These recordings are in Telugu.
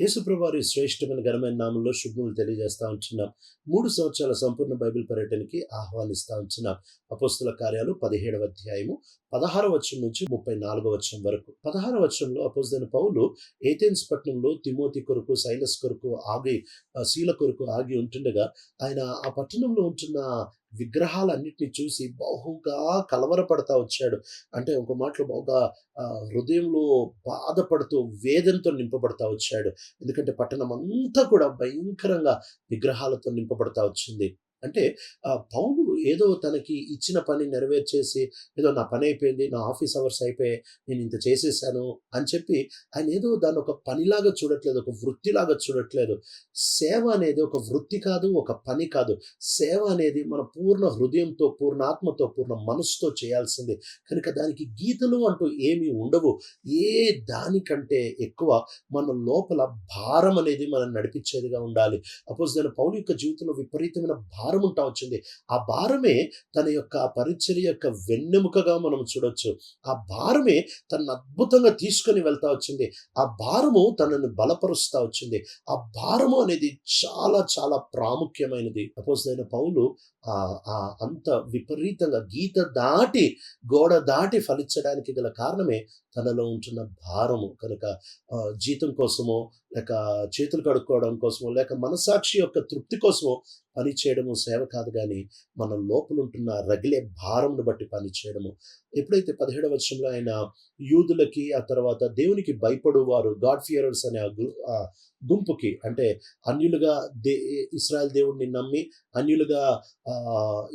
యేసుప్రభువారి శ్రేష్టమైన ఘనమైన నామంలో శుభములు తెలియజేస్తా ఉంటున్నాం. మూడు సంవత్సరాల సంపూర్ణ బైబిల్ పర్యటనకి ఆహ్వానిస్తా ఉంటున్నాం. అపస్తుల కార్యాలు పదిహేడవ అధ్యాయము పదహారు వచనం నుంచి ముప్పై నాలుగవ వచనం వరకు. పదహార వచనంలో అపోజిన పౌలు ఏథెన్స్ పట్టణంలో తిమోతి కొరకు సైలస్ కొరకు ఆగి శీల కొరకు ఆగి ఉంటుండగా ఆయన ఆ పట్టణంలో ఉంటున్న విగ్రహాలన్నింటినీ చూసి బహుగా కలవరపడతా వచ్చాడు. అంటే ఒక మాటలో బహుగా హృదయంలో బాధపడుతూ వేదంతో నింపబడతా వచ్చాడు. ఎందుకంటే పట్టణం అంతా కూడా భయంకరంగా విగ్రహాలతో నింపబడతా వచ్చింది. అంటే ఆ, పౌలు ఏదో తనకి ఇచ్చిన పని నెరవేర్చేసి ఏదో నా పని అయిపోయింది నా ఆఫీస్ అవర్స్ అయిపోయాయి నేను ఇంత చేసేసాను అని చెప్పి ఆయన ఏదో దాన్ని ఒక పనిలాగా చూడట్లేదు ఒక వృత్తిలాగా చూడట్లేదు. సేవ అనేది ఒక వృత్తి కాదు ఒక పని కాదు. సేవ అనేది మన పూర్ణ హృదయంతో పూర్ణ ఆత్మతో పూర్ణ మనసుతో చేయాల్సింది. కనుక దానికి గీతలు అంటూ ఏమీ ఉండవు. ఏ దానికంటే ఎక్కువ మన లోపల భారం అనేది మనం నడిపించేదిగా ఉండాలి. అపోజ్ దాని పౌలు యొక్క జీవితంలో విపరీతమైన భారం ఉంటా వచ్చింది. ఆ భారమే తన యొక్క పరిచర్య యొక్క వెన్నెముకగా మనం చూడొచ్చు. ఆ భారమే తనను అద్భుతంగా తీసుకొని వెళ్తా వచ్చింది. ఆ భారము తనను బలపరుస్తా వచ్చింది. ఆ భారము అనేది చాలా చాలా ప్రాముఖ్యమైనది. సపోజ్ అయిన పౌలు ఆ అంత విపరీతంగా గీత దాటి గోడ దాటి ఫలించడానికి గల కారణమే తనలో ఉంటున్న భారము. కనుక జీతం కోసమో లేక చేతులు కడుక్కోవడం కోసమో లేక మనసాక్షి యొక్క తృప్తి కోసమో పని చేయడము సేవ కాదు కానీ మన లోపల ఉంటున్న రగిలే భారంను బట్టి పని చేయడము ఎప్పుడైతే పదిహేడవ వర్షంలో ఆయన యూదులకి ఆ తర్వాత దేవునికి భయపడు వారు గాడ్ ఫియరర్స్ అనే ఆ గుంపుకి అంటే అన్యులుగా దే ఇస్రాయల్ దేవుడిని నమ్మి అన్యులుగా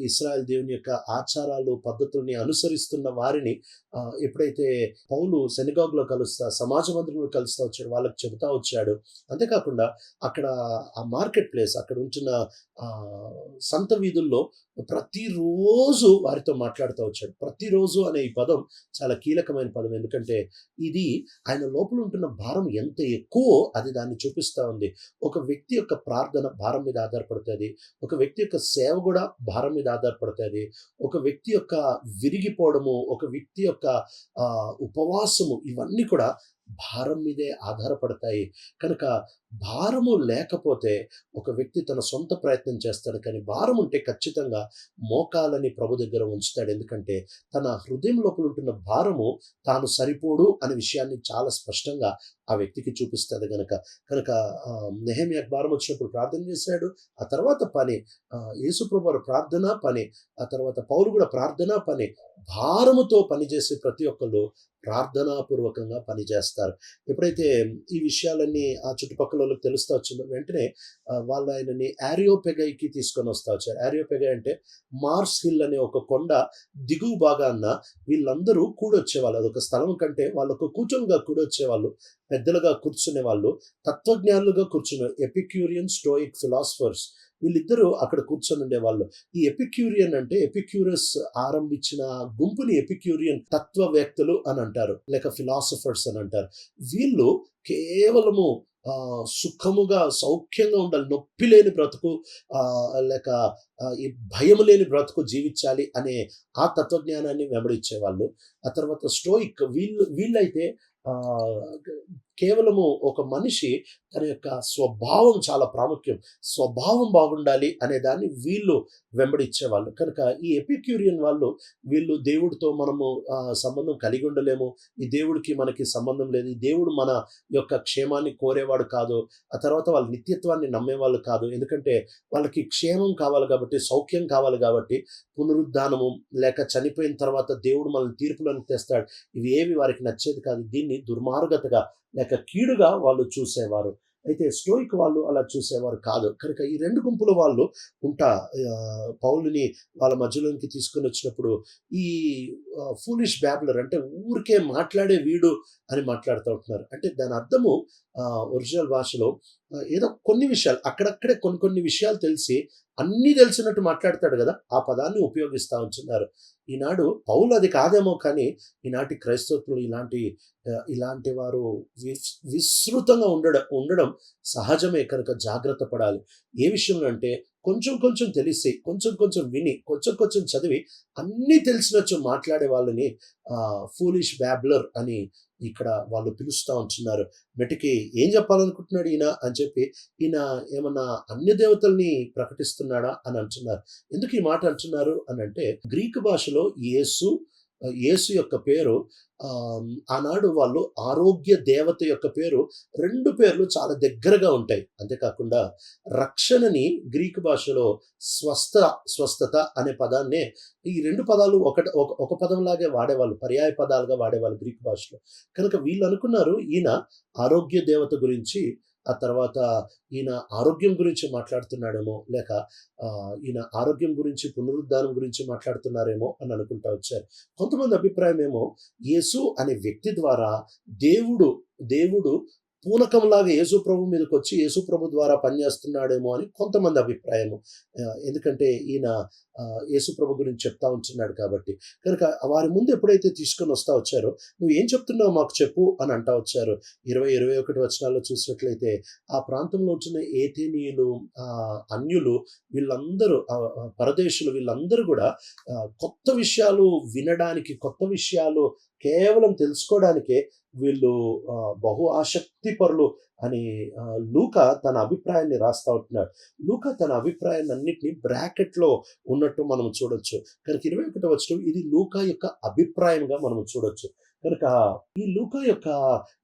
ఇస్రాయల్ దేవుని యొక్క ఆచారాలు పద్ధతుల్ని అనుసరిస్తున్న వారిని ఎప్పుడైతే పౌలు సెనగాగ్లో కలుస్తా సమాజ మందిరంలో కలుస్తా వచ్చాడు వాళ్ళకి చెబుతా వచ్చాడు. అంతేకాకుండా అక్కడ ఆ మార్కెట్ ప్లేస్ అక్కడ ఉంటున్న సంత వీధుల్లో ప్రతిరోజు వారితో మాట్లాడుతూ వచ్చాడు. ప్రతిరోజు అనే ఈ పదం చాలా కీలకమైన పదం. ఎందుకంటే ఇది ఆయన లోపల ఉంటున్న భారం ఎంత ఎక్కువ అది దాన్ని చూపిస్తూ ఉంది. ఒక వ్యక్తి యొక్క ప్రార్థన భారం మీద ఆధారపడుతుంది. ఒక వ్యక్తి యొక్క సేవ కూడా భారం మీద ఆధారపడుతుంది. ఒక వ్యక్తి యొక్క విరిగిపోవడము ఒక వ్యక్తి యొక్క ఉపవాసము ఇవన్నీ కూడా భారం మీదే ఆధారపడతాయి. కనుక భారము లేకపోతే ఒక వ్యక్తి తన సొంత ప్రయత్నం చేస్తాడు కానీ భారం ఉంటే ఖచ్చితంగా మోకాలని ప్రభు దగ్గర ఉంచుతాడు. ఎందుకంటే తన హృదయం లోపల ఉంటున్న భారము తాను సరిపోడు అనే విషయాన్ని చాలా స్పష్టంగా ఆ వ్యక్తికి చూపిస్తాడు గనక. కనుక నెహమి భారం వచ్చినప్పుడు ప్రార్థన చేశాడు. ఆ తర్వాత పని ఆ, యేసుప్రభు ప్రార్థన పని ఆ తర్వాత పౌరు కూడా ప్రార్థన పని భారముతో పనిచేసే ప్రతి ఒక్కళ్ళు ప్రార్థనాపూర్వకంగా పనిచేస్తారు. ఎప్పుడైతే ఈ విషయాలన్నీ ఆ చుట్టుపక్కల వాళ్ళకి తెలుస్తా వచ్చిందో వెంటనే వాళ్ళు ఆయనని యారియోపెగైకి తీసుకొని వస్తా వచ్చారు. యారియోపెగై అంటే మార్స్ హిల్ అనే ఒక కొండ దిగువ భాగాన్న వీళ్ళందరూ కూడొచ్చేవాళ్ళు. అదొక స్థలం కంటే వాళ్ళొక కూచంగా కూడొచ్చేవాళ్ళు. పెద్దలుగా కూర్చునే వాళ్ళు తత్వజ్ఞానులుగా కూర్చునే ఎపిక్యూరియన్ స్టోయిక్ ఫిలాసఫర్స్. వీళ్ళిద్దరూ అక్కడ కూర్చొని ఉండేవాళ్ళు. ఈ ఎపిక్యూరియన్ అంటే ఎపిక్యూరస్ ఆరంభించిన గుంపుని ఎపిక్యూరియన్ తత్వవేత్తలు అని అంటారు. లేక ఫిలాసఫర్స్ అని అంటారు. వీళ్ళు కేవలము సుఖముగా సౌఖ్యంగా ఉండాలి. నొప్పి లేని బ్రతుకు లేక ఈ భయం లేని బ్రతుకు జీవించాలి అనే ఆ తత్వజ్ఞానాన్ని వెంబడించేవాళ్ళు. ఆ తర్వాత స్టోయిక్ వీళ్ళు వీళ్ళైతే కేవలము ఒక మనిషి తన యొక్క స్వభావం చాలా ప్రాముఖ్యం. స్వభావం బాగుండాలి అనే దాన్ని వీళ్ళు వెంబడించేవాళ్ళు. కనుక ఈ ఎపిక్యూరియన్ వాళ్ళు వీళ్ళు దేవుడితో మనము సంబంధం కలిగి ఉండలేము. ఈ దేవుడికి మనకి సంబంధం లేదు. ఈ దేవుడు మన యొక్క క్షేమాన్ని కోరేవాడు కాదు. ఆ తర్వాత వాళ్ళ నిత్యత్వాన్ని నమ్మేవాళ్ళు కాదు. ఎందుకంటే వాళ్ళకి క్షేమం కావాలి కాబట్టి సౌఖ్యం కావాలి కాబట్టి పునరుద్ధానము లేక చనిపోయిన తర్వాత దేవుడు మనల్ని తీర్పులను తెస్తాడు. ఇవి ఏవి వారికి నచ్చేది కాదు. దీన్ని దుర్మార్గతగా లేక కీడుగా వాళ్ళు చూసేవారు. అయితే స్టోయిక్ వాళ్ళు అలా చూసేవారు కాదు. కనుక ఈ రెండు గుంపుల వాళ్ళు ఉంటా పౌలుని వాళ్ళ మధ్యలోనికి తీసుకుని వచ్చినప్పుడు ఈ ఫూలిష్ బ్యాబ్లర్ అంటే ఊరికే మాట్లాడే వీడు అని మాట్లాడుతూ ఉంటున్నారు. అంటే దాని అర్థము ఒరిజినల్ భాషలో ఏదో కొన్ని విషయాలు అక్కడక్కడే కొన్ని కొన్ని విషయాలు తెలిసి అన్నీ తెలిసినట్టు మాట్లాడతాడు కదా ఆ పదాన్ని ఉపయోగిస్తూ ఉంటున్నారు. ఈనాడు పౌలు అది కాదేమో కానీ ఈనాటి క్రైస్తవులు ఇలాంటి ఇలాంటి వారు విస్- విస్తృతంగా ఉండడం ఉండడం సహజమే కనుక జాగ్రత్త పడాలి. ఏ విషయంలో అంటే కొంచెం కొంచెం తెలిసి కొంచెం కొంచెం విని కొంచెం కొంచెం చదివి అన్నీ తెలిసినచ్చు మాట్లాడే వాళ్ళని ఫూలిష్ బ్యాబ్లర్ అని ఇక్కడ వాళ్ళు పిలుస్తూ ఉంటున్నారు. మెటికి ఏం చెప్పాలనుకుంటున్నాడు ఈయన అని చెప్పి ఈయన ఏమన్నా అన్య దేవతల్ని ప్రకటిస్తున్నాడా అని అంటున్నారు. ఎందుకు ఈ మాట అంటున్నారు అని అంటే గ్రీకు భాషలో యేసు యేసు యొక్క పేరు ఆనాడు వాళ్ళు ఆరోగ్య దేవత యొక్క పేరు రెండు పేర్లు చాలా దగ్గరగా ఉంటాయి. అంతేకాకుండా రక్షణని గ్రీకు భాషలో స్వస్థ స్వస్థత అనే పదాన్నే ఈ రెండు పదాలు ఒక ఒక ఒక పదంలాగే వాడేవాళ్ళు పర్యాయ పదాలుగా వాడేవాళ్ళు గ్రీకు భాషలో. కనుక వీళ్ళు అనుకున్నారు ఈయన ఆరోగ్య దేవత గురించి ఆ తర్వాత ఈయన ఆరోగ్యం గురించి మాట్లాడుతున్నాడేమో లేక ఆ, ఈయన ఆరోగ్యం గురించి పునరుద్ధానం గురించి మాట్లాడుతున్నారేమో అని అనుకుంటా వచ్చారు. కొంతమంది అభిప్రాయం ఏమో యేసు అనే వ్యక్తి ద్వారా దేవుడు దేవుడు పూనకంలాగా యేసుప్రభు మీదకి వచ్చి యేసుప్రభు ద్వారా పనిచేస్తున్నాడేమో అని కొంతమంది అభిప్రాయము. ఎందుకంటే ఈయన యేసుప్రభు గురించి చెప్తా ఉంటున్నాడు కాబట్టి. కనుక వారి ముందు ఎప్పుడైతే తీసుకొని వస్తా వచ్చారో నువ్వు ఏం చెప్తున్నావు మాకు చెప్పు అని అంటా వచ్చారు. ఇరవై ఇరవై ఒకటి వచనాల్లో చూసినట్లయితే ఆ ప్రాంతంలో ఉంటున్న ఏతేనీయులు అన్యులు వీళ్ళందరూ పరదేశులు వీళ్ళందరూ కూడా కొత్త విషయాలు వినడానికి కొత్త విషయాలు కేవలం తెలుసుకోవడానికే వీళ్ళు బహు ఆసక్తి పరులు అని లూక తన అభిప్రాయాన్ని రాస్తా ఉంటున్నాడు. లూక తన అభిప్రాయాన్ని అన్నింటినీ బ్రాకెట్లో ఉన్నట్టు మనం చూడొచ్చు. కనుక ఇరవై ఒకటి వచ్చిన ఇది లూక యొక్క అభిప్రాయంగా మనం చూడొచ్చు. కనుక ఈ లూక యొక్క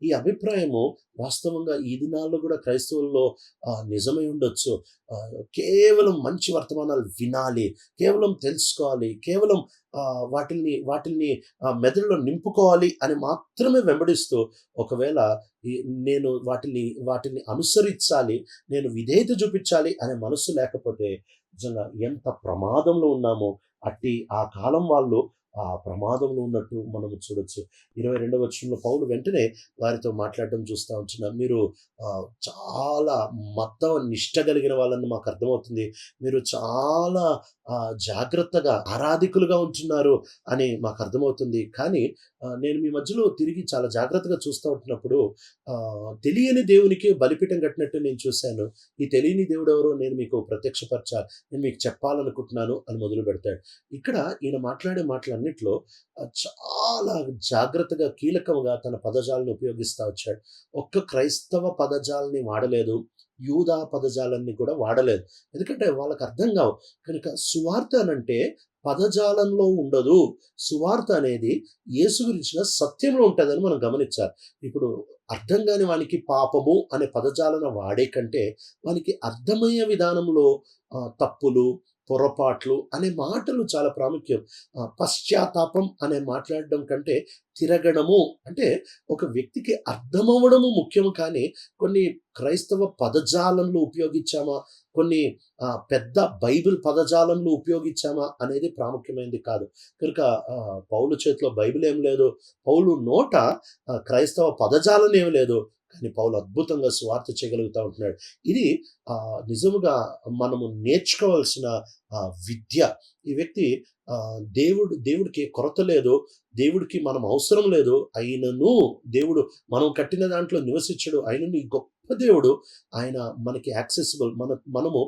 ఈ అభిప్రాయము వాస్తవంగా ఈ దినాల్లో కూడా క్రైస్తవుల్లో నిజమై ఉండొచ్చు. కేవలం మంచి వర్తమానాలు వినాలి కేవలం తెలుసుకోవాలి కేవలం వాటిల్ని వాటిల్ని మెదడులో నింపుకోవాలి అని మాత్రమే వెంబడిస్తూ ఒకవేళ నేను వాటిని వాటిని అనుసరించాలి నేను విధేయత చూపించాలి అనే మనస్సు లేకపోతే నిజంగా ఎంత ప్రమాదంలో ఉన్నామో అట్టి ఆ కాలం వాళ్ళు ఆ ప్రమాదంలో ఉన్నట్టు మనం చూడొచ్చు. ఇరవై రెండవ వచ్చంలో పౌలు వెంటనే వారితో మాట్లాడడం చూస్తూ ఉంటున్నాం. మీరు చాలా మతం నిష్ట కలిగిన వాళ్ళని మాకు అర్థమవుతుంది. మీరు చాలా జాగ్రత్తగా ఆరాధికులుగా ఉంటున్నారు అని మాకు అర్థమవుతుంది. కానీ నేను మీ మధ్యలో తిరిగి చాలా జాగ్రత్తగా చూస్తూ ఉంటున్నప్పుడు తెలియని దేవునికి బలిపీఠం కట్టినట్టు నేను చూశాను. ఈ తెలియని దేవుడు ఎవరో నేను మీకు ప్రత్యక్షపరచా నేను మీకు చెప్పాలనుకుంటున్నాను అని మొదలు పెడతాడు. ఇక్కడ ఈయన మాట్లాడే మాటలన్నీ ఆ, చాలా జాగ్రత్తగా కీలకంగా తన పదజాలను ఉపయోగిస్తూ వచ్చాడు. ఒక్క క్రైస్తవ పదజాలని వాడలేదు యూదా పదజాలాన్ని కూడా వాడలేదు. ఎందుకంటే వాళ్ళకి అర్థం కావు. కనుక సువార్త అనంటే పదజాలంలో ఉండదు. సువార్త అనేది యేసు గురించిన సత్యంలో ఉంటుందని మనం గమనించాలి. ఇప్పుడు అర్థం కాని వానికి పాపము అనే పదజాలను వాడే కంటే వానికి అర్థమయ్యే విధానంలో తప్పులు పొరపాట్లు అనే మాటలు చాలా ప్రాముఖ్యం. పశ్చాత్తాపం అనే మాట్లాడడం కంటే తిరగడము అంటే ఒక వ్యక్తికి అర్థమవ్వడము ముఖ్యం కానీ కొన్ని క్రైస్తవ పదజాలంలో ఉపయోగించామా? కొన్ని పెద్ద బైబిల్ పదజాలంలో ఉపయోగించామా అనేది ప్రాముఖ్యమైనది కాదు. కనుక పౌలు చేతిలో బైబిల్ ఏం లేదు. పౌలు నోట క్రైస్తవ పదజాలం ఏం లేదు. కానీ పౌలు అద్భుతంగా స్వార్థ చేయగలుగుతూ ఉంటున్నాడు. ఇది నిజముగా మనము నేర్చుకోవాల్సిన విద్య. ఈ వ్యక్తి దేవుడు దేవుడికి కొరత లేదు దేవుడికి మనం అవసరం లేదు అయినను దేవుడు మనం కట్టిన దాంట్లో నివసించడు అయినను ఈ గొప్ప దేవుడు ఆయన మనకి యాక్సెసిబుల్ మన మనము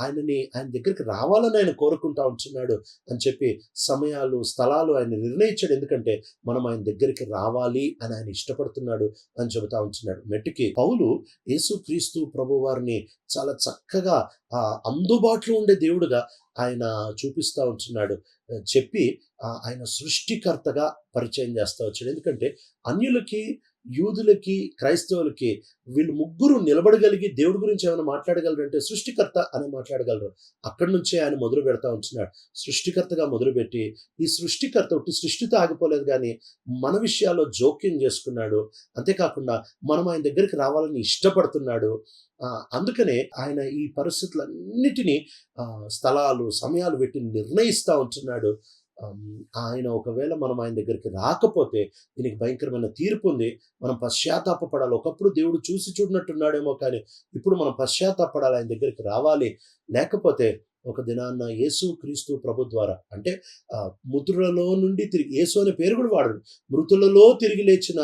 ఆయనని ఆయన దగ్గరికి రావాలని ఆయన కోరుకుంటా ఉంటున్నాడు అని చెప్పి సమయాలు స్థలాలు ఆయన నిర్ణయించాడు. ఎందుకంటే మనం ఆయన దగ్గరికి రావాలి అని ఆయన ఇష్టపడుతున్నాడు అని చెబుతా ఉంటున్నాడు. మెట్టుకి పౌలు యేసు క్రీస్తు ప్రభు వారిని చాలా చక్కగా అందుబాటులో ఉండే దేవుడుగా ఆయన చూపిస్తూ ఉంటున్నాడు. చెప్పి ఆయన సృష్టికర్తగా పరిచయం చేస్తూ వచ్చాడు. ఎందుకంటే అన్యులకి యూదులకి క్రైస్తవులకి వీళ్ళు ముగ్గురు నిలబడగలిగి దేవుడి గురించి ఏమైనా మాట్లాడగలరు అంటే సృష్టికర్త అని మాట్లాడగలరు. అక్కడి నుంచే ఆయన మొదలు పెడతా ఉంటున్నాడు. సృష్టికర్తగా మొదలుపెట్టి ఈ సృష్టికర్త ఒకటి సృష్టితో ఆగిపోలేదు కానీ మన విషయాల్లో జోక్యం చేసుకున్నాడు. అంతేకాకుండా మనం ఆయన దగ్గరికి రావాలని ఇష్టపడుతున్నాడు. అందుకనే ఆయన ఈ పరిస్థితులన్నిటినీ స్థలాలు సమయాలు పెట్టి నిర్ణయిస్తూ ఉంటున్నాడు. ఆయన ఒకవేళ మనం ఆయన దగ్గరికి రాకపోతే దీనికి భయంకరమైన తీర్పు ఉంది. మనం పశ్చాత్తాపడాలి ఒకప్పుడు దేవుడు చూసి చూడనట్టున్నాడేమో కానీ ఇప్పుడు మనం పశ్చాత్తాపడాలి. ఆయన దగ్గరికి రావాలి. లేకపోతే ఒక దినాన్న యేసు క్రీస్తు ప్రభు ద్వారా. అంటే ముద్రులలో నుండి తిరిగి యేసు అనే పేరు కూడా వాడడు మృతులలో తిరిగి లేచిన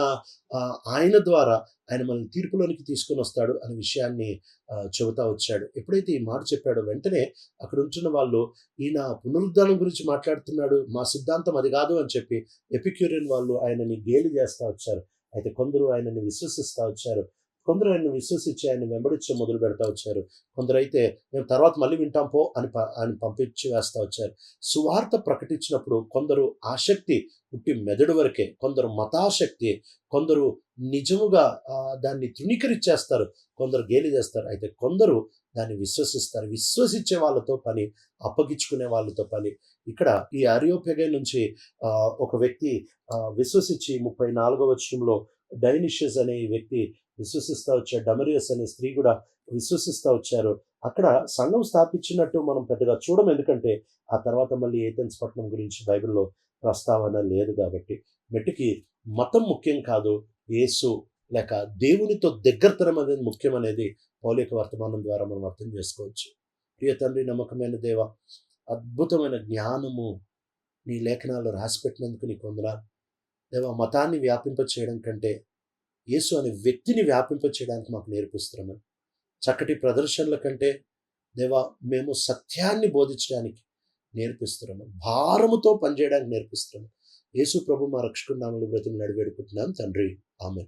ఆయన ద్వారా ఆయన మనల్ని తీర్పులోనికి తీసుకొని వస్తాడు అనే విషయాన్ని చెబుతా వచ్చాడు. ఎప్పుడైతే ఈ మాట చెప్పాడో వెంటనే అక్కడ ఉంటున్న వాళ్ళు ఈయన పునరుద్ధానం గురించి మాట్లాడుతున్నాడు మా సిద్ధాంతం అది కాదు అని చెప్పి ఎపిక్యూరియన్ వాళ్ళు ఆయనని గేలి చేస్తూ వచ్చారు. అయితే కొందరు ఆయనని విశ్వసిస్తూ వచ్చారు. కొందరు ఆయన విశ్వసించి ఆయన వెంబడించడం మొదలు పెడతా వచ్చారు. కొందరైతే మేము తర్వాత మళ్ళీ వింటాం పో అని ప- ఆయన పంపించి వేస్తా వచ్చారు. సువార్త ప్రకటించినప్పుడు కొందరు ఆసక్తి పుట్టి మెదడు వరకే కొందరు మతాశక్తి కొందరు నిజముగా దాన్ని తృణీకరించేస్తారు కొందరు గేలి చేస్తారు. అయితే కొందరు దాన్ని విశ్వసిస్తారు. విశ్వసించే వాళ్ళతో పని అప్పగించుకునే వాళ్ళతో పని. ఇక్కడ ఈ అరియోపెగై నుంచి ఒక వ్యక్తి విశ్వసించి ముప్పై నాలుగో వచనంలో డైనిషియస్ అనే ఈ వ్యక్తి విశ్వసిస్తూ వచ్చారు డమరియస్ అనే స్త్రీ కూడా విశ్వసిస్తూ వచ్చారు. అక్కడ సంఘం స్థాపించినట్టు మనం పెద్దగా చూడం ఎందుకంటే ఆ తర్వాత మళ్ళీ ఏథెన్స్ పట్టణం గురించి బైబిల్లో ప్రస్తావన లేదు కాబట్టి. మెట్టుకి మతం ముఖ్యం కాదు యేసు లేక దేవునితో దగ్గరతనం అనేది ముఖ్యం అనేది పౌలిక వర్తమానం ద్వారా మనం అర్థం చేసుకోవచ్చు. ప్రియ తండ్రి నమ్మకమైన దేవ అద్భుతమైన జ్ఞానము నీ లేఖనాలు రాసిపెట్టినందుకు నీకు వందనాలు. దేవ మతాన్ని వ్యాపింప చేయడం కంటే యేసు అనే వ్యక్తిని వ్యాపింప చేయడానికి మాకు నేర్పిస్తున్నాము చక్కటి ప్రదర్శనల కంటే దేవా మేము సత్యాన్ని బోధించడానికి నేర్పిస్తున్నాము. భారముతో పనిచేయడానికి నేర్పిస్తున్నాము. యేసు ప్రభు మా రక్షకుడు నామలు బ్రతిని నడివేడుకుంటున్నాం తండ్రి ఆమె